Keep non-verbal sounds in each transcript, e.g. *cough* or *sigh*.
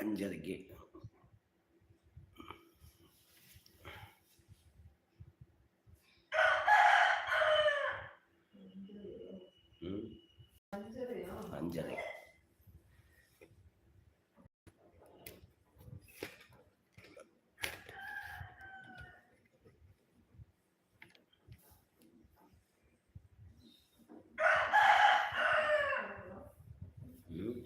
அஞ்சரைக்கு ம் அஞ்சரை ம்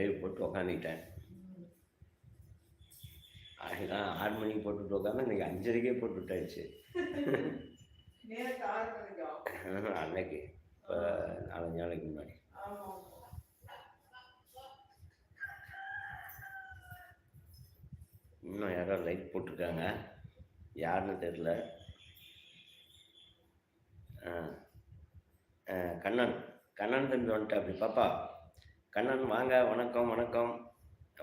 லைவ் போட்டு உக்காந்துக்கிட்டேன். அதுதான் ஆறு மணிக்கு போட்டுட்டு உட்காந்து இன்னைக்கு அஞ்சரைக்கே போட்டு விட்டாச்சு? *laughs* அன்னைக்கு. இப்போ நாலஞ்சு நாளைக்கு முன்னாடி. இன்னும் யாரோ லைட் போட்டிருக்காங்க. யாருன்னு தெரில கண்ணன். கண்ணன் தம்பி வந்துட்டா அப்படி பாப்பா. கண்ணன் வாங்க வணக்கம் வணக்கம்.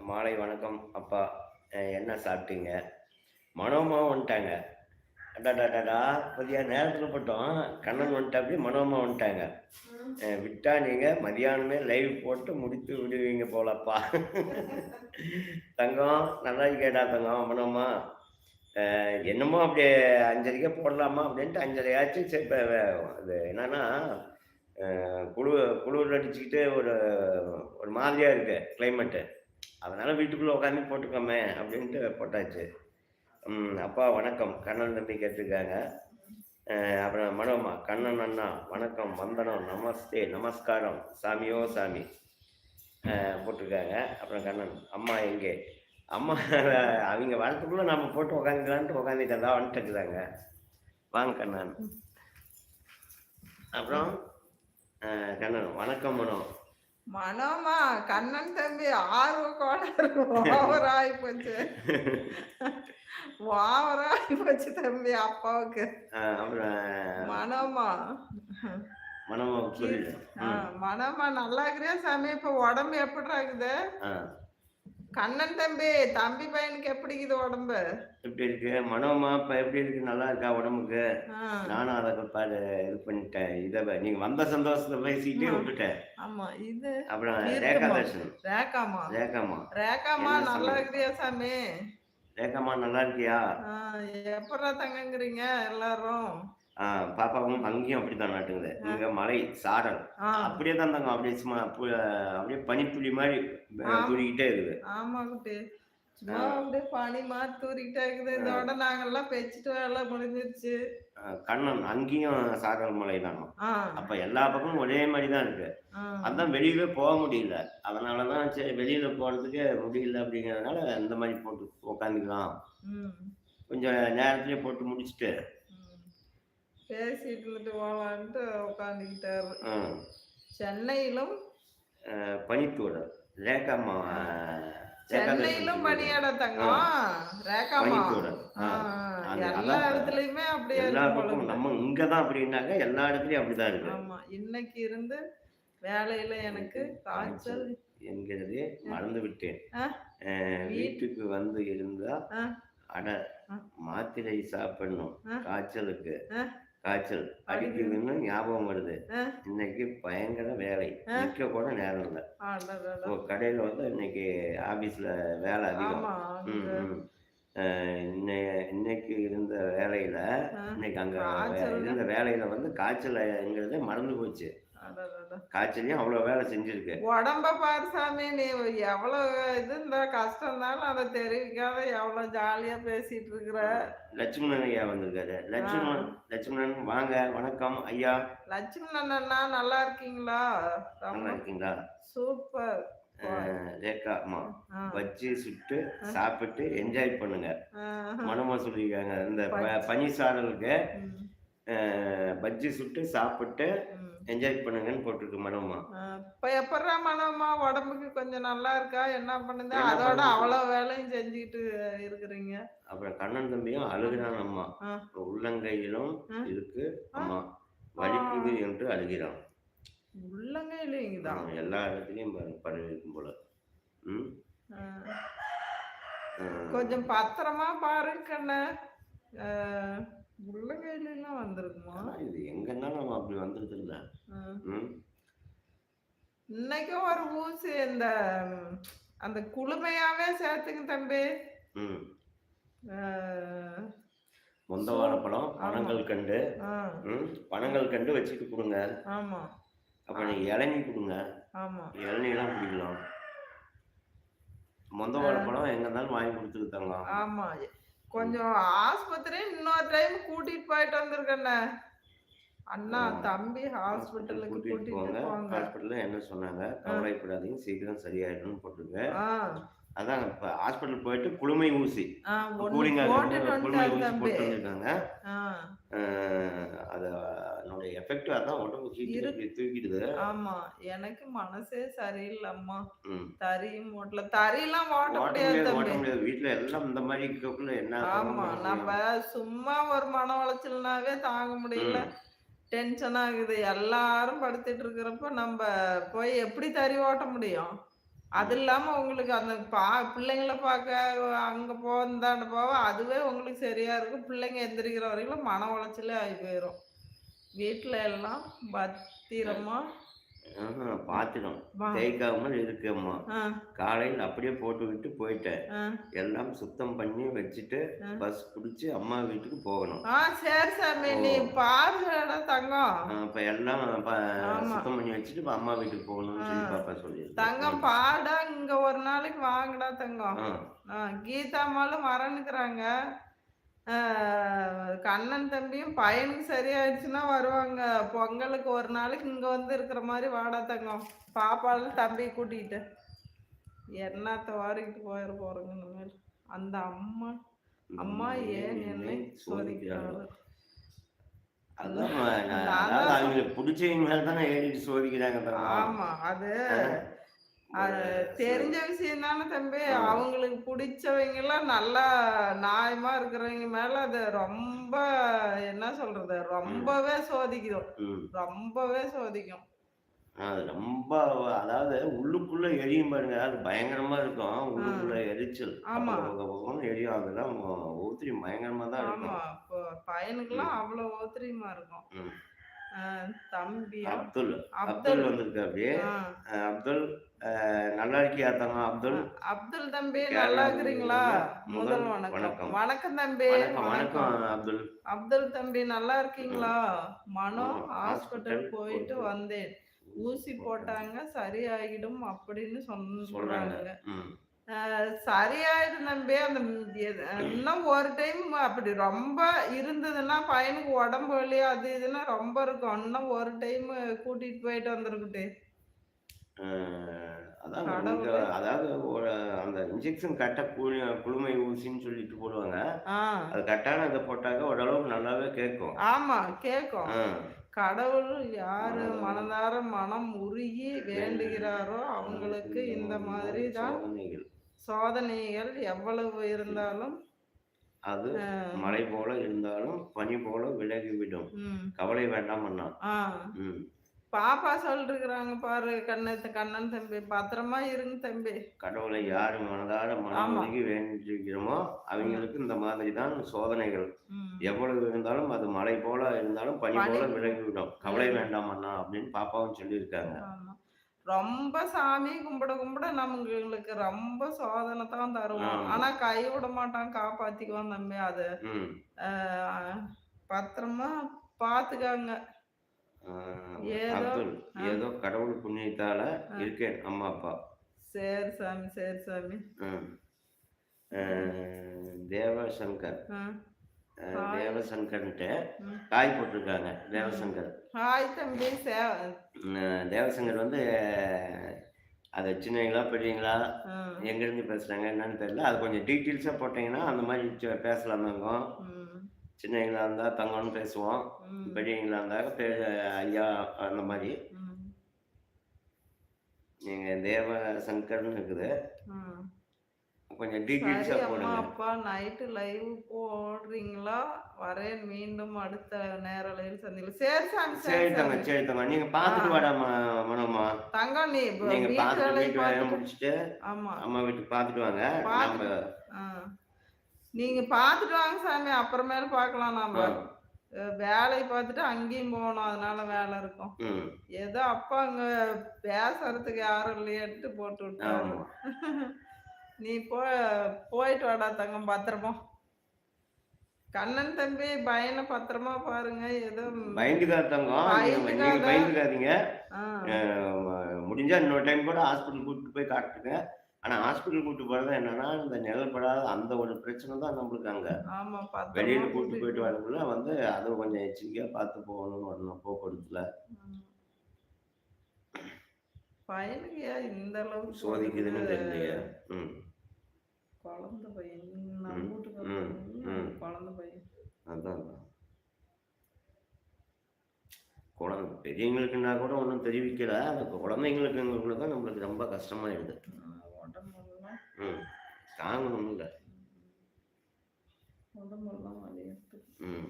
மாலை வணக்கம். அப்பா என்ன சாப்பிட்டீங்க? மனோமா வந்துட்டாங்க. அடாடாடாடா புதிய நேரத்தில் போட்டோம். கண்ணன் வந்துட்டு அப்படி மனோமா வந்துட்டாங்க. விட்டா நீங்கள் மதியானமே லைவ் போட்டு முடித்து விடுவீங்க போலப்பா. தங்கம் நல்லா கேட்டா தங்கம் மனோமா. என்னமோ அப்படியே அஞ்சரைக்கே போடலாமா அப்படின்ட்டு அஞ்சரையாச்சும் சரி இப்போ அது என்னன்னா குழு குளு குளிர் அடிச்சுக்கிட்டு ஒரு ஒரு மாதிரியாக இருக்கு கிளைமேட்டு அதனால் வீட்டுக்குள்ளே உட்காந்து போட்டுக்கோமே அப்படின்ட்டு போட்டாச்சு. அப்பா வணக்கம். கண்ணன் தம்பி கேட்டிருக்காங்க. அப்புறம் மனோமா கண்ணன் அண்ணா வணக்கம் வந்தனம் நமஸ்தே நமஸ்காரம். சாமியோ சாமி. போட்டிருக்காங்க. அப்புறம் கண்ணன் அம்மா எங்கே? அம்மா அவங்க வரத்துக்குள்ளே நம்ம போட்டு உக்காந்துக்கலான்ட்டு உக்காந்துட்டு தான் வந்துட்டு இருக்கிறாங்க வாங்க கண்ணன். அப்புறம்? கண்ணன் வணக்கம் மனோ. மனோமா கண்ணன் தம்பி ஆர்வ கோளாறு ஓவர் ஆகி போச்சு. ஓவர் ஆகி போச்சு தம்பி அப்பாவுக்கு. மனோமா. மனோமா மனோமா நல்லா இருக்கிறியா சாமி? இப்ப உடம்பு எப்படி இருக்குது? கண்ணன் தம்பி தம்பி பையனுக்கு எப்படி இருக்குது உடம்பு? எப்படி இருக்கு? மனோமா இப்போ எப்படி இருக்கு? நல்லா இருக்கா உடம்புக்கு? நானும் அதை பாரு இது பண்ணிட்டேன். இதை நீங்க வந்த சந்தோஷத்தை பேசிக்கிட்டே. விட்டுட்டேன். ஆமா இது அப்புறம்? ரேகா தர்ஷன் ரேகாமா? ரேகாமா. ரேகாமா நல்லா சமையல்? இருக்கிறியா சாமி? ரேகாமா நல்லா இருக்கியா? எப்படா தங்கங்கிறீங்க எல்லாரும்? பாப்பாவும் அங்கேயும் அப்படித்தான் நாட்டுங்குது இங்க மலை சாரல். அப்படியே தான் தாங்க அப்படியே சும்மா அப்படியே பனிப்புளி மாதிரி. தூரிக்கிட்டே இருக்குது. ஆமா குட்டி. சும்மா அப்படியே பனி மாதிரி தூரிக்கிட்டே இருக்குது. இதோட நாங்கெல்லாம் பெச்சிட்டு வேலை முடிஞ்சிருச்சு. கண்ணன் அங்கேயும் சாரல் மலை தானோ. அப்ப எல்லா பக்கமும் ஒரே மாதிரி தான் இருக்கு. அதான் வெளியவே போக முடியல. அதனால தான் சரி வெளியில போறதுக்கு முடியல அப்படிங்கிறதுனால இந்த மாதிரி போட்டு உக்காந்துக்கலாம். ம், கொஞ்சம் நேரத்திலே போட்டு முடிச்சுட்டு. பேசிட்டு இருந்துட்டு போலான்ட்டு உட்காந்துக்கிட்டாரு சென்னையிலும் அஹ், பனித்தூடல் ரேகாமா சென்னையிலும் பனியாட தங்கம். ரேகாமா எல்லா இடத்துலயுமே அப்படியே எல்லா பக்கமும். நம்ம இங்க தான் அப்படின்னாக்க எல்லா இடத்துலயும் அப்படிதான் இருக்கு. ஆமா. இன்னைக்கு இருந்து வேலையில எனக்கு காய்ச்சல். என்கிறது மறந்து விட்டேன். வீட்டுக்கு வந்து இருந்தா. அட. மாத்திரை சாப்பிடணும். காய்ச்சலுக்கு. காய்ச்சல். அடிக்குதுன்னு ஞாபகம் வருது. இன்னைக்கு பயங்கர வேலை. ஆ. நிக்க கூட நேரம் இல்லை. கடையில வந்து இன்னைக்கு ஆபீஸ்ல வேலை அதிகம். இன்னைக்கு இருந்த வேலையில இன்னைக்கு அங்க காய்ச்சல் இருந்த வேலையில வந்து காய்ச்சல்ங்கிறதே மறந்து போச்சு. காய்ச்சலையும் அவ்வளவு வேலை செஞ்சிருக்கு உடம்ப பாரு சாமி நீ எவ்வளவு இது இந்த கஷ்டம் இருந்தாலும் அதை தெரிவிக்காத எவ்வளவு ஜாலியா பேசிட்டு இருக்கிற லட்சுமணன் ஐயா வந்திருக்காரு. லட்சுமணன் லட்சுமணன் வாங்க வணக்கம் ஐயா. லட்சுமணன் அண்ணா நல்லா இருக்கீங்களா? நல்லா இருக்கீங்களா? சூப்பர். ரேகா அம்மா பஜ்ஜி சுட்டு சாப்பிட்டு என்ஜாய் பண்ணுங்க. மனமா சொல்லியிருக்காங்க. இந்த. பனி அஹ், பஜ்ஜி சுட்டு சாப்பிட்டு. என்ஜாய் பண்ணுங்கன்னு போட்டிருக்கு மனோமா. இப்ப எப்படா மனோமா உடம்புக்கு கொஞ்சம் நல்லா இருக்கா? என்ன பண்ணுது? என்ன அதோட? அவ்வளவு வேலையும் செஞ்சுக்கிட்டு இருக்கிறீங்க. அப்புறம் கண்ணன் தம்பியும் அழுகிறான் அம்மா. உள்ளங்கையிலும். இருக்கு அம்மா. வலிக்குது என்று அழுகிறான். உள்ளங்கையிலேங்கதான். ஆ, எல்லா இடத்துலயும் ப- பரவி இருக்கும் போல. ம். கொஞ்சம் பத்திரமா பாருங்க கண்ணு. உள்ளங்கையில எல்லாம் வந்திருக்குமா? இது எங்கன்னா நம்ம அப்படி வந்தது இல்ல இன்னைக்கும் ஒரு ஊசி இந்த அந்த குளுமையாவே சேர்த்துங்க தம்பி. மொந்த வாழைப்பழம் பனங்கள் கண்டு. பனங்கள் கண்டு வச்சுட்டு கொடுங்க. ஆமா. அப்ப நீ இளநீ கொடுங்க. ஆமா. இளநீலாம் குடிக்கலாம். மொந்த வாழைப்பழம் எங்க இருந்தாலும் வாங்கி தரலாம். ஆமா. கொஞ்சம் ஆஸ்பத்திரி இன்னொரு டைம் கூட்டிட்டு போயிட்டு வந்திருக்கண்ணே அண்ணா. தம்பி ஹாஸ்பிட்டலுக்கு கூட்டிட்டு போங்க. ஹாஸ்பிட்டல்ல என்ன சொன்னாங்க? கவலைப்படாதீங்க. சீக்கிரம் சரியாயிடும்னு போட்டுருங்க. ஆ, அதான் இப்ப ஹாஸ்பிட்டல் போயிட்டு குளுமை ஊசி. கூலிங் குளுமை ஊசி போட்டு வந்திருக்காங்க அது அதனுடைய எஃபெக்ட் அதான் உடம்பு ஹீட் தூக்கிடுது. ஆமா எனக்கு மனசே சரியில்லைம்மா. ம். தறியும் ஓட்டல தறியெல்லாம் ஓட்ட முடியாது ஓட்ட முடியாது. வீட்டுல எல்லாம் இந்த மாதிரி இருக்கக்குள்ள என்ன ஆமா நம்ம? சும்மா ஒரு மன உளைச்சல்னாவே தாங்க முடியல. டென்ஷன் ஆகுது. எல்லாரும் படுத்துட்டு இருக்கிறப்ப நம்ம போய் எப்படி தறி ஓட்ட முடியும்? அது இல்லாம உங்களுக்கு அந்த பா பிள்ளைங்கள பார்க்க அங்க போந்தாண்ட போவ அதுவே உங்களுக்கு சரியா இருக்கும். பிள்ளைங்க எந்திரிக்கிற வரைக்கும் மன உளைச்சலே ஆகி போயிடும் வீட்டுல எல்லாம் பத்திரமா பாத்திரம். தேய்க்காமல் இருக்கேம்மா. காலையில் அப்படியே போட்டு விட்டு போயிட்டேன். எல்லாம் சுத்தம் பண்ணி வச்சுட்டு. பஸ் பிடிச்சி அம்மா வீட்டுக்கு போகணும். சரி சாமி நீ பாருடா தங்கம். இப்ப எல்லாம். சுத்தம் பண்ணி வச்சுட்டு அம்மா வீட்டுக்கு போகணும்னு சொல்லி. பாப்பா சொல்லி தங்கம் பாடா இங்க ஒரு நாளைக்கு வாங்கடா தங்கம். ஆ, கீதாம்மாலும் வரணுக்குறாங்க கண்ணன் தம்பியும் பையனுக்கு சரியாயிடுச்சுன்னா வருவாங்க. பொங்கலுக்கு ஒரு நாளைக்கு இங்க வந்து இருக்கிற மாதிரி வாடா தங்கம். பாப்பாலும் தம்பி கூட்டிகிட்டு என்னத்த வாரிக்கிட்டு போயிட போறோங்க இனிமேல் அந்த அம்மா அம்மா ஏன் என்னை சோதிக்கிறாங்க அதான் அவங்களுக்கு பிடிச்சவங்க மேல தானே ஏறிட்டு சோதிக்கிறாங்க. ஆமா. அது தெரிஞ்ச விஷயம் தானே தம்பி. அவங்களுக்கு பிடிச்சவங்க எல்லாம் நல்லா நியாயமா இருக்கிறவங்க மேல அது ரொம்ப என்ன சொல்றது? ரொம்பவே சோதிக்கும். ரொம்பவே சோதிக்கும். அது ரொம்ப அதாவது உள்ளுக்குள்ள எரியும் பாருங்க. அது பயங்கரமா இருக்கும். உள்ளுக்குள்ள எரிச்சல். எரியும். அதெல்லாம் ஊத்திரி பயங்கரமா தான் ஆமா. இருக்கும் இப்போ பையனுக்கெல்லாம் அவ்வளவு ஓத்திரியமா இருக்கும். தம்பி அப்துல். அப்துல். அப்துல் வந்திருக்கு அப்படியே ஆஹ் அஹ் அப்துல். நல்லா இருக்கியா தங்கம் அப்துல்? அப்துல் தம்பி நல்லா இருக்கிறீங்களா முதல் வணக்கம். வணக்கம். தம்பி வணக்கம் அப்துல். அப்துல் தம்பி நல்லா இருக்கீங்களா மனோ ஹாஸ்பிட்டல் போயிட்டு வந்தேன். ஊசி போட்டாங்க சரியாகிடும் அப்படின்னு சொல்றாங்க. சொல்றாங்க சரியாயிடும் தம்பி அந்த இன்னும் ஒரு டைம் அப்படி ரொம்ப இருந்ததுன்னா பையனுக்கு உடம்பு வலி அது இதுன்னா ரொம்ப இருக்கும். இன்னும் ஒரு டைம் கூட்டிட்டு போயிட்டு வந்திருக்குட்டு அதான் கடவுளே. அதாவது ஒரு அந்த இன்ஜெக்ஷன் கரெக்டா குளு குளுமை ஊசின்னு சொல்லிட்டு போடுவாங்க. ஆஹ் அது கரெக்டான இதை போட்டாக்க ஓரளவுக்கு நல்லாவே கேட்கும். ஆமா கேக்கும் ஆ. கடவுள் யாரு மனதார மனம் உருகி வேண்டுகிறாரோ அவங்களுக்கு இந்த மாதிரி தான் சோதனைகள். சோதனைகள் எவ்வளவு இருந்தாலும் அது மழை போல இருந்தாலும் பனி போல விலகிவிடும். ம், கவலை வேண்டாம் அண்ணா. ஆ. ம். பாப்பா சொல்லிருக்கிறாங்க பாரு கண்ணத்து கண்ணன் தம்பி பத்திரமா இருங்க தம்பி. கடவுளை யாரு மனதார. மனமுருகி வேண்டியிருக்கிறோமோ அவங்களுக்கு இந்த மாதிரி தான் சோதனைகள். எவ்வளவு இருந்தாலும் அது மழை போல இருந்தாலும் பனி. போல விலகிவிடும். கவலை வேண்டாம் அண்ணா அப்படின்னு பாப்பாவும் சொல்லியிருக்காங்க. ரொம்ப சாமி கும்பிட கும்பிட நம்மங்களுக்கு ரொம்ப சோதனை தான் தருவோம். ஆனா கை விட மாட்டான் காப்பாத்திக்குவான் தம்பி அது. பத்திரமா பாத்துக்காங்க. அப்துல் ஏதோ கடவுள் புண்ணியத்தால இருக்கேன் அம்மா அப்பா. சரி சாமி சரி சாமி. தேவசங்கர். தேவசங்கர்ன்ட்டு. காய் போட்டிருக்காங்க தேவசங்கர். ஹாய் தம்பி தேவசங்கர் வந்து அது சின்னவங்களா பெரியவங்களா எங்கேருந்து பேசுகிறாங்க என்னன்னு தெரியல. அது கொஞ்சம் டீட்டெயில்ஸாக போட்டிங்கன்னா அந்த மாதிரி ச- பேசலாம் தாங்க ம். சின்னவங்களா இருந்தால் தங்கம்னு பேசுவோம். பெரியவங்களா இருந்தாக்க பே ஐயா அந்த மாதிரி. ம், நீங்கள் தேவ சங்கர்னு இருக்குது. கொஞ்சம் அம்மா போடுங்க. அப்பா நைட்டு லைவ் போடுறீங்களா? வரேன் மீண்டும் அடுத்த நேரலையில் சந்திக்கலாம். சரி சாமி சரி தங்க சரி தங்க. நீங்கள் பார்த்துட்டு வாடா மனோமா தங்கம் நீ இப்ப நீங்கள் வீட்டு வேலையை முடிச்சுட்டு ஆமா. அம்மா வீட்டுக்கு பார்த்துட்டு வாங்க. நம்ம. நீங்க பார்த்துட்டு வாங்க சாமி அப்புறமேல பார்க்கலாம் நாம. வேலையை பார்த்துட்டு அங்கேயும் போகணும் அதனால வேலை இருக்கும். ஏதோ அப்பா அங்க பேசுறதுக்கு யாரும் இல்லையேட்டு போட்டு விட்டாரு. *laughs* நீ போ போயிட்டு வாடா தங்கம் பத்திரமா. கண்ணன் தம்பி பையனை பத்திரமா பாருங்க ஏதோ பயந்துக்காத தங்கம். பயந்துக்காதீங்க. முடிஞ்சா இன்னொரு டைம் கூட ஹாஸ்பிட்டல் கூட்டிட்டு போய் காட்டுங்க. ஆனால் ஹாஸ்பிட்டல் கூட்டிட்டு போகிறது என்னன்னா இந்த நிழல் படாத அந்த ஒரு பிரச்சனை தான் நம்மளுக்கு அங்கே. வெளியில கூட்டிட்டு போயிட்டு. வரக்குள்ள வந்து அதை கொஞ்சம் எச்சரிக்கையாக பார்த்து போகணும்னு வரணும் போக்குவரத்துல. ஏன் இந்த அளவுக்கு சோதிக்குதுன்னு தெரியலையே. குழந்தை பையன். நான் வீட்டுக்கு. குழந்தை பையன்? அதான் குழந்தை பெரியவங்களுக்குன்னா கூட ஒன்றும் தெரிவிக்கல. அந்த குழந்தைங்களுக்குங்களுக்குள்ள தான் நம்மளுக்கு ரொம்ப கஷ்டமாயிடுது. ம். தாங்கணும் இல்லை உடம்பெல்லாம் வலி ம்.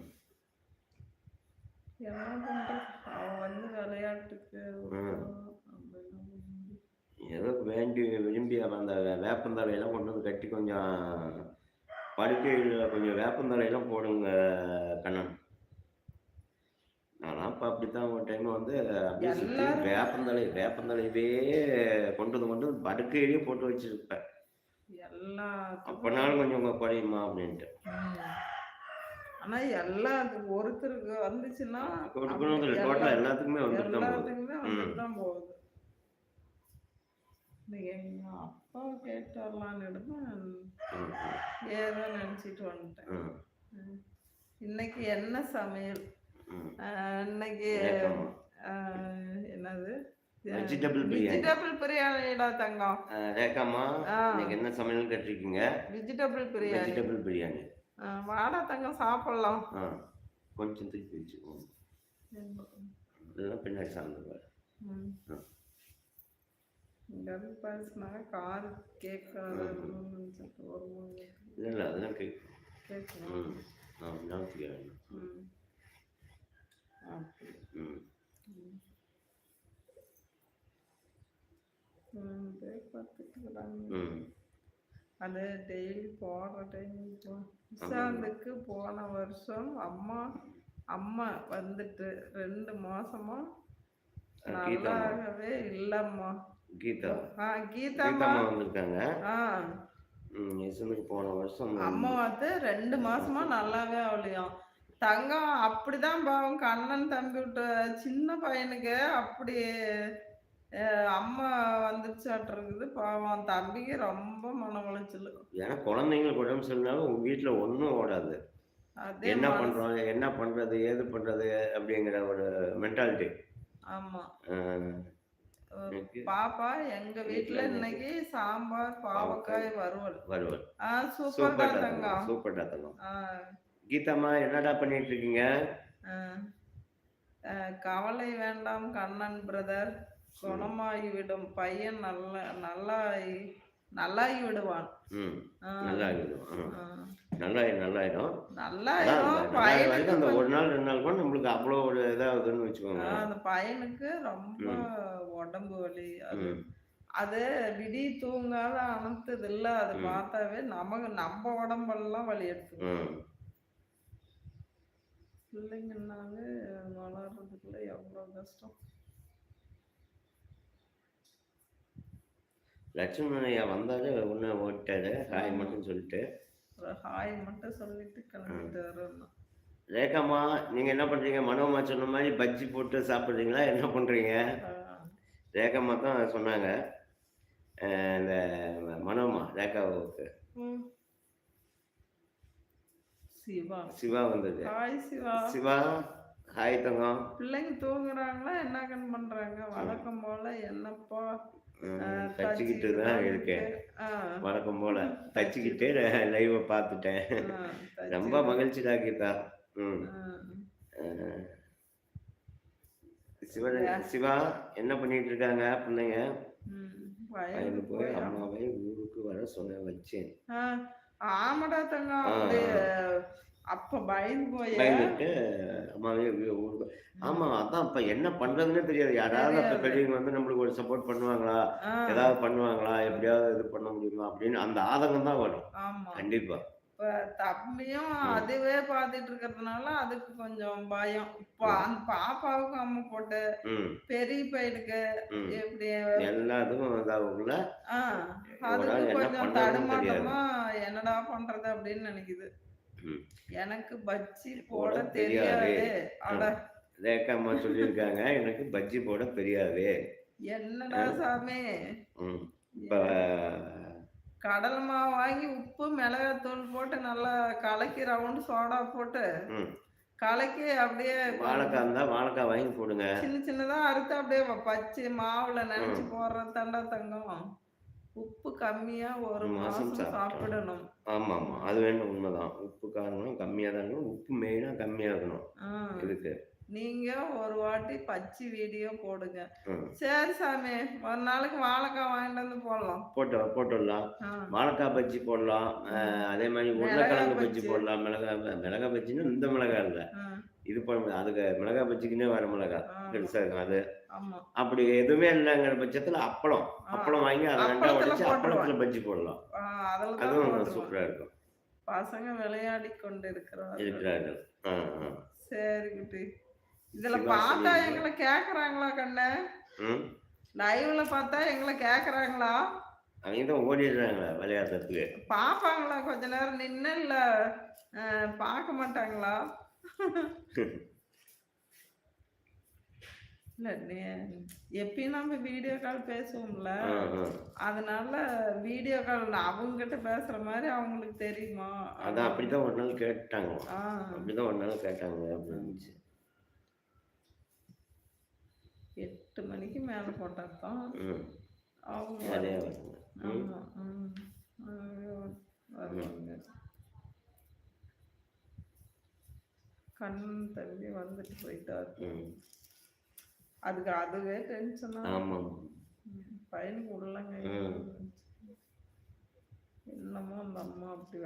அவன் வந்து விளையாட்டுக்கு. ஏதோ வேண்டி விரும்பி அந்த வே- வேப்பந்தழையெல்லாம் கொண்டு வந்து கட்டி கொஞ்சம் படுக்கையில் கொஞ்சம் வேப்பந்தழையெல்லாம் போடுங்க கண்ணன். நான்லாம் இப்போ அப்படித்தான் ஒரு டைம் வந்து அப்படியே சுற்றி எல்லாரும் வேப்பந்தழை வேப்பந்தழையவே கொண்டு வந்து கொண்டு படுக்கையிலேயே போட்டு வச்சிருப்பேன். எல்லாத்துக்கும் அப்போனாலும் கொஞ்சம் குறையுமா அப்படின்ட்டு. ஆனா எல்லாத்துக்கும் ஒருத்தருக்கு வந்துச்சுன்னா எல்லா- எல்லாத்துக்குமே எல்லாத்துக்குமே வந்துட்டு தான் போகுது. எங்க அப்பா கேட்டாரலான்னு எடுத்தேன். ஏதோ நினைச்சிட்டு வந்துட்டேன். இன்னைக்கு என்ன சமையல்? இன்னைக்கு என்னது? வெஜிடபிள் பிரியாணி வெஜிடபிள் பிரியாணிடா தங்கம். ஆ. இன்னைக்கு என்ன சமையல் கேட்டிருக்கீங்க? வெஜிடபிள் பிரியாணி வெஜிடபிள் பிரியாணி வாடா தங்கம் சாப்பிடலாம். கொஞ்சம் திருப்பி வச்சுக்கோங்க. இதெல்லாம் பின்னாடி பேசினாங்க காது கேட்காத இல்லை இல்லை அதெல்லாம் கேட்கும் கேட்கணும். ம் நான் வேணும் ம். ம், போய் பார்த்துக்கிறாங்க. ம் அது டெய்லி போடுற டைம் நிஷாந்துக்கு போன வருஷம் அம்மா அம்மா வந்துட்டு ரெண்டு மாசமா கீதா அம்மா. நல்லாவே இல்லம்மா. கீதா. ஆ கீதாம்மா. கீதாம்மா வந்திருக்காங்க. ஆ. போன வருஷம் அம்மா வந்து ரெண்டு மாசமா நல்லாவே அவளையும். தங்கம் அப்படிதான் பாவம் கண்ணன் தம்பி விட்ட சின்ன பையனுக்கு அப்படி அம்மா வந்துருச்சாட்டிருக்குது பாவம். தம்பிக்கு ரொம்ப மன உளைச்சல். ஏன்னா குழந்தைங்களுக்கு உடம்பு சரியில்லைனாலும் உங்க வீட்டில் ஒன்றும் ஓடாது. என்ன பண்ணுறோம் என்ன பண்ணுறது ஏது பண்ணுறது அப்படிங்கிற ஒரு மென்டாலிட்டி ஆமா. எனக்கு பாப்பா எங்க வீட்ல இன்னைக்கு சாம்பார் பாவக்காய் வறுவல். வருவல் ஆ சூப்பர் சூப்பர் தான் தங்கம். சூப்பர் தங்கம். ஆ, கீதாம்மா என்னடா பண்ணிட்டு இருக்கீங்க? கவலை வேண்டாம் கண்ணன் பிரதர் குணமாகிவிடும் பையன் நல்ல நல்லாகி நல்லாகி விடுவான் ம். ஆ, நல்லா ஆகிடும் ம். ஆ. நல்லா நல்லாயிடும். நல்லாயிடும் அதான் அந்த ஒரு நாள் ரெண்டு நாள் கூட நம்மளுக்கு அவ்வளோ ஒரு இதாகுதுன்னு வச்சுக்கோங்க. அந்த பையனுக்கு ரொம்ப உடம்பு வலி அது அது விடி தூங்காத அனுத்தது இல்ல அது. பார்த்தாவே நமக்கு நம்ம உடம்பெல்லாம் வலி எடுத்து ம். பிள்ளைங்கன்னாவே வளர்றதுக்குள்ள எவ்வளவு கஷ்டம். லட்சுமணன் ஐயா வந்தாரு ஒன்று ஓட்டாரு ஹாய் மட்டும் சொல்லிட்டு. ஹாய் மட்டும் சொல்லிட்டு கிளம்பிட்டு வரணும் ரேகாம்மா நீங்கள் என்ன பண்ணுறீங்க மனோமா சொன்ன மாதிரி பஜ்ஜி போட்டு சாப்பிட்றீங்களா? என்ன பண்ணுறீங்க ரேகாம்மா தான் சொன்னாங்க. இந்த மனோமா ரேகாவுக்கு. சிவா. சிவா வந்தது. ஹாய் சிவா. சிவா ஹாய் தங்கம். பிள்ளைங்க தூங்குறாங்களா? என்ன கண் பண்றாங்க? வழக்கம் போல என்னப்பா? தச்சுக்கிட்டு தான் இருக்கேன். வழக்கம் போல *laughs* தச்சுக்கிட்டு லைவை பார்த்துட்டேன். *laughs* ரொம்ப மகிழ்ச்சிடா கீதா. ம். சிவா என்ன பண்ணிட்டு இருக்காங்க பிள்ளைங்க? வயலுக்கு போய் அம்மாவை ஊருக்கு வர சொன்ன வச்சேன். ஆமாடா தங்கம். அப்ப பயந்து போய? பயந்துட்டு அம்மாவே ஆமா அதான் இப்ப என்ன பண்றதுன்னே தெரியாது. யாராவது அப்ப. பெரியவங்க வந்து நம்மளுக்கு ஒரு சப்போர்ட் பண்ணுவாங்களா? ஏதாவது பண்ணுவாங்களா? எப்படியாவது இது பண்ண முடியுமா? அப்படின்னு அந்த ஆதங்கம் தான் வரும். ஆமா. கண்டிப்பா. இப்ப தம்பியும். அதுவே பாத்துட்டு இருக்கிறதுனால அதுக்கு கொஞ்சம் பயம். இப்ப. அந்த பாப்பாவுக்கு அம்மா போட்டு பெரிய பையனுக்கு எப்படி எல்லாத்துக்கும் இதாகும்ல அதுக்கு கொஞ்சம் தடுமாட்டமா என்னடா பண்றது அப்படின்னு நினைக்குது. எனக்கு பஜ்ஜி போட தெரியாது. தெரியாது. அட. ரேகா அம்மா சொல்லியிருக்காங்க எனக்கு பஜ்ஜி போட தெரியாது. என்னடா சாமி? இப்ப கடல் மாவு வாங்கி உப்பு மிளகாத்தூள் போட்டு நல்லா கலக்கி ரவுண்டு சோடா போட்டு கலக்கி அப்படியே வாழைக்காய் இருந்தா வாழைக்காய் வாங்கி போடுங்க. சின்ன சின்னதா அறுத்து அப்படியே பச்சை மாவுல நினைச்சு போடுற தண்டா தங்கம். உப்பு கம்மியா ஒரு மாசம். சாப்பிடணும். ஆமா ஆமா அது வேணும் உண்மைதான். உப்பு காரணம் கம்மியா தான் இருக்கணும். உப்பு மெயினா கம்மியா இருக்கணும். இதுக்கு நீங்க ஒரு வாட்டி பச்சை வீடியோ போடுங்க. சரி சாமி ஒரு நாளைக்கு வாழைக்காய் வாங்கிட்டு வந்து போடலாம். போட்டு போட்டுடலாம். வாழைக்காய் பஜ்ஜி போடலாம். அதே மாதிரி உருளைக்கிழங்கு பஜ்ஜி. போடலாம். மிளகாய் மிளகாய் பஜ்ஜின்னா இந்த மிளகாய் இல்லை. இது பண்ண அதுக்கு மிளகாய் பஜ்ஜிக்குன்னே வர மிளகாய். ஆ. பெருசா இருக்கும் அது அப்படி எதுவுமே இல்லைங்கிற பட்சத்துல அப்பளம். அப்பளம் வாங்கி அதை ரெண்டா உடைச்சு. அப்பளத்துல பஜ்ஜி போடலாம். அதுவும். சூப்பரா இருக்கும். பசங்க விளையாடி கொண்டு இருக்கிறார்கள். சரி குட்டி. இதுல பார்த்தா. எங்களை கேக்குறாங்களா கண்ணு? லைவ்ல பார்த்தா எங்களை கேக்குறாங்களா? அவங்க தான் ஓடிடுறாங்க விளையாடுறதுக்கு. பாப்பாங்களா கொஞ்ச நேரம்? நின்னு இல்ல பார்க்க மாட்டாங்களா? *laughs* இல்ல எப்பயும் நம்ம வீடியோ கால் பேசுவோம்ல. அதனால வீடியோ கால் அவங்ககிட்ட பேசுற மாதிரி அவங்களுக்கு தெரியுமா? அதான் அப்படிதான் ஒரு நாள் கேட்டாங்க. அப்படிதான் ஒரு நாள் கேட்டாங்க அப்படின்னு எட்டு மணிக்கு மேல போட்டா தான் ம். அவங்க வருவாங்க. வருவாங்க. கண் தம்பி வந்துட்டு போயிட்டாரு. அதுக்கு அதுவே டென்ஷனா ஆமாம். பையனுக்கு ம். என்னமோ அந்த அம்மா அப்படி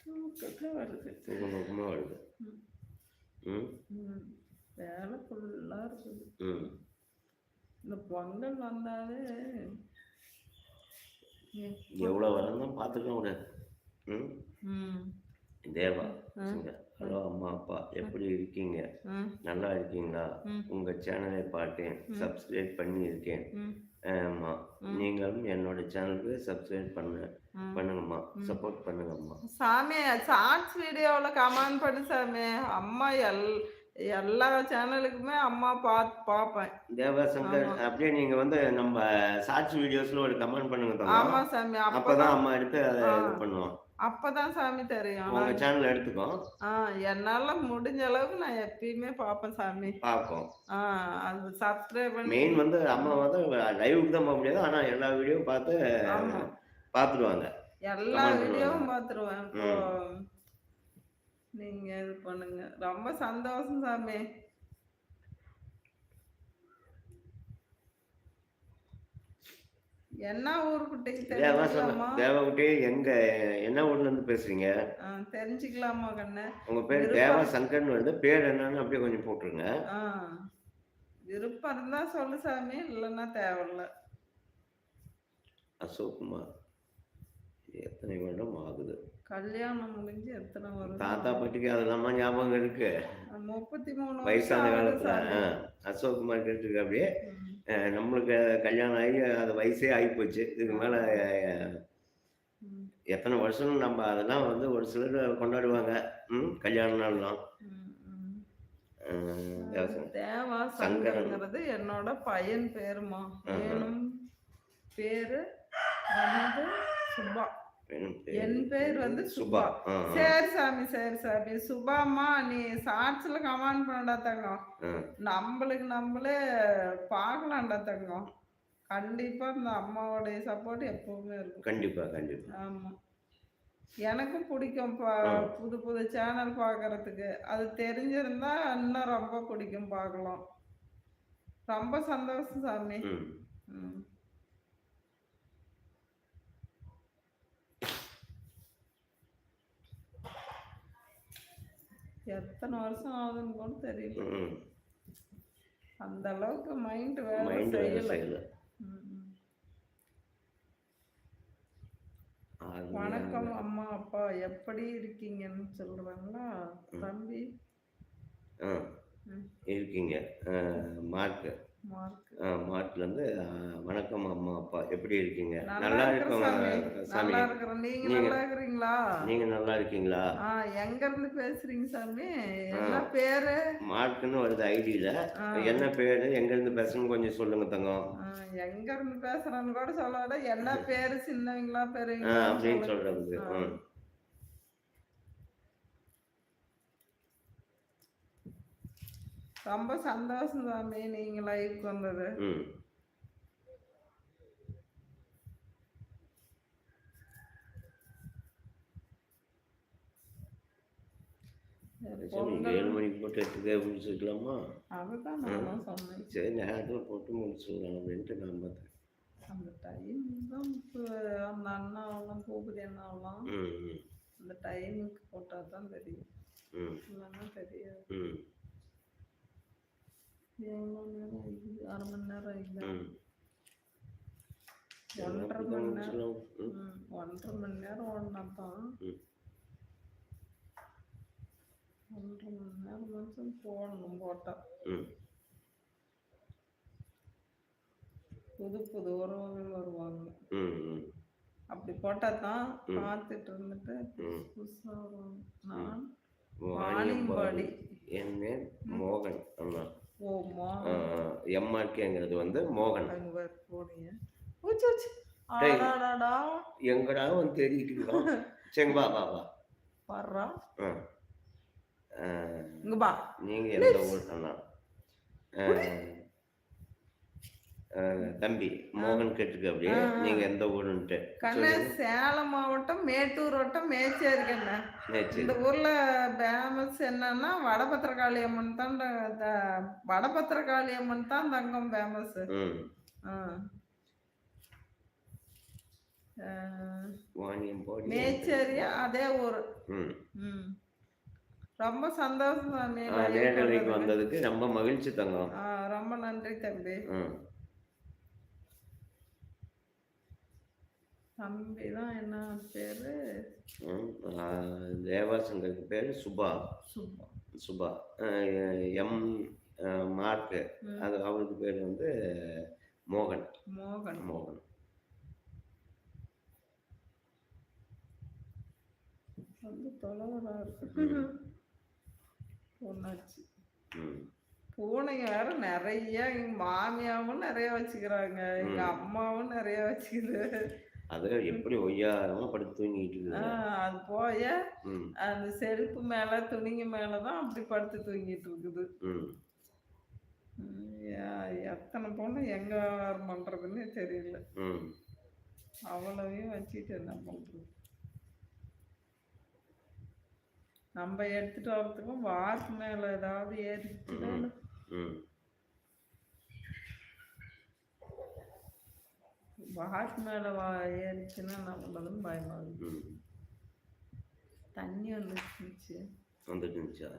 தூக்கத்துல வருது. வேலை ஃபுல்லா இருக்குது. இந்த பொங்கல் வந்தாலே எவ்வளோ வரணும் பார்த்துக்கலாம் விட. ம் ம் தேவா ஹலோ அம்மா அப்பா எப்படி இருக்கீங்க? நல்லா இருக்கீங்களா. உங்க சேனலை பார்த்தேன் சப்ஸ்கிரைப் பண்ணி இருக்கேன் ஆமா நீங்களும் என்னோட சேனலுக்கு சப்ஸ்கிரைப் பண்ண. பண்ணுங்கம்மா. சப்போர்ட் பண்ணுங்கம்மா. சாமி ஷார்ட்ஸ் வீடியோவில் கமெண்ட் பண்ணு சாமி. அம்மா எல் எல்லா சேனலுக்குமே அம்மா பார்த்து பார்ப்பேன். தேவா சங்கர் அப்படியே நீங்க வந்து நம்ம ஷார்ட்ஸ் வீடியோஸ்ல ஒரு கமெண்ட் பண்ணுங்க ஆமா சாமி அப்பதான். அம்மா எடுத்து அதை இது பண்ணுவோம் அப்பதான் சாமி தெரியும் உங்க சேனல் எடுத்துக்கோ. என்னால முடிஞ்ச அளவுக்கு நான் எப்பயுமே பார்ப்பேன் சாமி. பார்ப்போம் ஆ அது சப்ஸ்கிரைப் மெயின் வந்து அம்மா வந்து லைவுக்கு தான் போக முடியாது. ஆனா எல்லா வீடியோவும் பார்த்து ஆமா. பார்த்துடுவாங்க எல்லா வீடியோவும் பார்த்துருவேன் இப்போ நீங்க இது பண்ணுங்க. ரொம்ப சந்தோஷம் சாமி. என்ன ஊர் குட்டிக்கு தேவா தெரிஞ்சுக்கலாமா? சொன்ன தேவகுட்டி எங்க என்ன ஊர்ல இருந்து பேசுறீங்க? தெரிஞ்சுக்கலாமா கண்ணு? உங்க பேர். தேவா சங்கர்னு வந்து பேர் என்னன்னு அப்படியே கொஞ்சம் போட்டுருங்க. விருப்பம் இருந்தா சொல்லு சாமி இல்லைன்னா தேவையில்ல. அசோக்குமார் எத்தனை வருடம் ஆகுது? கல்யாணம் முடிஞ்சு எத்தனை வருடம் தாத்தா பாட்டிக்கு அதெல்லாமா ஞாபகம் இருக்கு? முப்பத்தி மூணு வயசான காலத்துல. அசோக்குமார் கேட்டிருக்கு அப்படியே நம்மளுக்கு கல்யாணம் ஆகி அது வயசே ஆகிப்போச்சு இதுக்கு மேல எத்தனை வருஷம் நம்ம அதெல்லாம் வந்து ஒரு சிலர் கொண்டாடுவாங்க ம் கல்யாண நாள்லாம். தேவா. சங்கரங்கிறது என்னோட பையன் பேருமா. வேணும் பேரு சுபா என் பேர் வந்து சுபா. சரி சாமி சரி சாமி. சுபாம்மா நீ ஷார்ட்ஸ்ல கமெண்ட் பண்ணடா தங்கம். நம்மளுக்கு நம்மளே பார்க்கலாம்டா தங்கம். கண்டிப்பா இந்த அம்மாவோடைய சப்போர்ட் எப்பவுமே இருக்கும். கண்டிப்பாக கண்டிப்பாக ஆமா. எனக்கும் பிடிக்கும். புது புது சேனல் பார்க்கறதுக்கு. அது தெரிஞ்சிருந்தா இன்னும் ரொம்ப பிடிக்கும் பார்க்கலாம். ரொம்ப சந்தோஷம் சாமி. ம். எத்தனை வருஷம் ஆகுதுன்னு கூட தெரியல. அந்த அளவுக்கு மைண்ட் வேலை செய்யல. வணக்கம் அம்மா அப்பா எப்படி இருக்கீங்கன்னு சொல்றாங்களா தம்பி. இருக்கீங்க. மார்க்கு. மார்க்லேருந்து வணக்கம் அம்மா அப்பா. எப்படி இருக்கீங்க? நல்லா சாமி. இருக்கிறேன் நீங்க நீங்க- நல்லா இருக்கிறீங்களா? நீங்கள் நல்லா இருக்கீங்களா? எங்க இருந்து பேசுறீங்க சாமி? என்ன பேரு? மார்க்குன்னு வருது ஐடியில். என்ன பேர்? எங்கேருந்து பேசணும்னு கொஞ்சம் சொல்லுங்க தங்கம். எங்க இருந்து பேசுறேன்னு கூட சொல்ல என்ன பேரு? சின்னவங்களா பெரியவங்களா அப்படின்னு சொல்லுங்க. சொல்கிறது ஆ. ம் ரொம்ப சந்தோஷம் சாமி நீங்க லைவுக்கு வந்தது. ஏழு மணிக்கு போட்டு எட்டுக்கே முடிச்சுக்கலாமா அதுதான் நானும் சொன்னேன். சரி நேரத்தில் போட்டு முடிச்சிடலாம் அப்படின்ட்டு நான் பார்த்தேன். அந்த டைம் தான் அந்த அண்ணாவெல்லாம் பூபதி அண்ணாவெல்லாம். அந்த டைமுக்கு போட்டா தான் தெரியும். இல்லைன்னா தெரியாது. எவ்வளோ நேரம் ஆகுது அரை மணி நேரம் ஆகுது ஒன்றரை மணி நேரம். ஒன்றரை மணி நேரம் ஓடினா தான். ஒன்றரை மணி நேரம் மட்டும் போடணும் போட்டா. ம். புது புது உறவுகள் வருவாங்க. அப்படி போட்டா தான் ம். பார்த்துட்டு இருந்துட்டு ம். புதுசா வருவாங்க நான் வாணியம்பாடி. என் மோகன் ஓமா எம்ஆர்கேங்கிறது வந்து மோகன். எங்கடா வந்து தேடிட்டு *laughs* சரி வா வா வா. வர்றா. நீங்க எந்த ஊர் ஆ, தம்பி மோகன் கேட்டுக்கு அப்படியே. நீங்க எந்த ஊருன்ட்டு. கண்ணே சேலம் மாவட்டம் மேட்டூர் வட்டம் மேச்சேரி. கண்ணே இந்த ஊர்ல ஃபேமஸ் என்னன்னா வடபத்திரகாளி அம்மன் தான் வடபத்திரகாளி அம்மன் தான் தங்கம் ஃபேமஸ் ம். வாணியம்பாடி மேச்சேரியா அதே ஊர். ரொம்ப சந்தோஷம் நேரலைக்கு வந்ததுக்கு. ரொம்ப மகிழ்ச்சி தங்கம். ரொம்ப நன்றி தம்பி. தம்பி தான் என்ன பேரு? தேவாசங்கருக்கு பேர் சுபா. சுபா. ஆ, எம் மார்க்கு. அது அவருக்கு பேர் வந்து மோகன். மோகன். மோகன். வந்து தொலைவரா இருக்கு. பொண்ணாச்சு. பூனைங்க வேற நிறைய எங்க மாமியாவும் நிறைய வச்சுக்கிறாங்க. எங்க. அம்மாவும் நிறைய வச்சுக்குது. அது எப்படி ஒய்யாரமாக படுத்து தூங்கிட்டு ஆஹ் அது போய அந்த செருப்பு மேல துணிங்க மேலதான் அப்படி படுத்து தூங்கிட்டு இருக்குது. எத்தனை பொண்ணு எங்க பண்றதுன்னே தெரியல. அவ்வளவையும் வச்சுட்டு என்ன பண்றது? நம்ம எடுத்துட்டு வரதுக்கும் வாக்கு மேல ஏதாவது ஏறிச்சுன்னா வாக்கு மேல வா ஏறிச்சுன்னா என்ன பண்றதுன்னு பயமாகுது ம். தண்ணி வந்துச்சு வந்துட்டு இருந்துச்சா.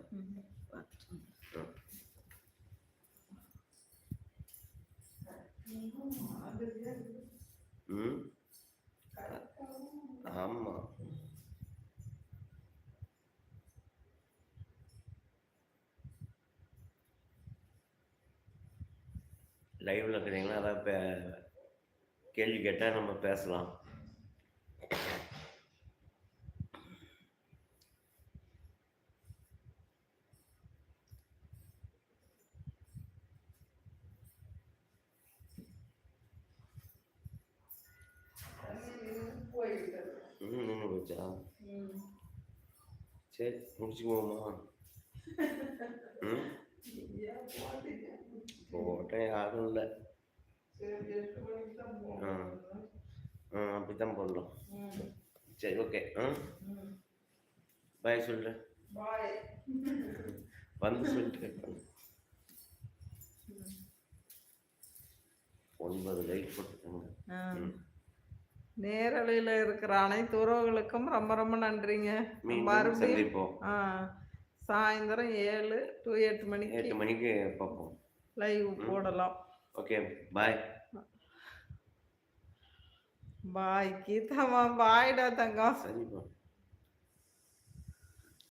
ம். ஆமாம் லைவில் இருக்கிறீங்களா? அதான் இப்போ கேள்வி கேட்டால் நம்ம பேசலாம் ம் போச்சா. சரி முடிச்சுக்குவோமா ம்? *laughs* போட்டேன் யாரும் இல்லை சரி எட்டு மணிக்கு தான் ஆ. போகணும் ஆ அப்படித்தான் போடலாம் ம், சரி ஓகே ஆ? ம். பாய் பாய் வந்து சொல்லிட்டு ஒன்பது லைக் போட்டுக்கோங்க. நேரலையில இருக்கிற அனைத்து உறவுகளுக்கும் ரொம்ப ரொம்ப நன்றிங்க. மறுபடியும் சாயந்தரம் ஏழு டு எட்டு மணிக்கு எட்டு மணிக்கு பார்ப்போம். லைவ் போடலாம். ஓகே பாய் பாய் கீதாமா பாய்டா தங்கம். சரிப்பா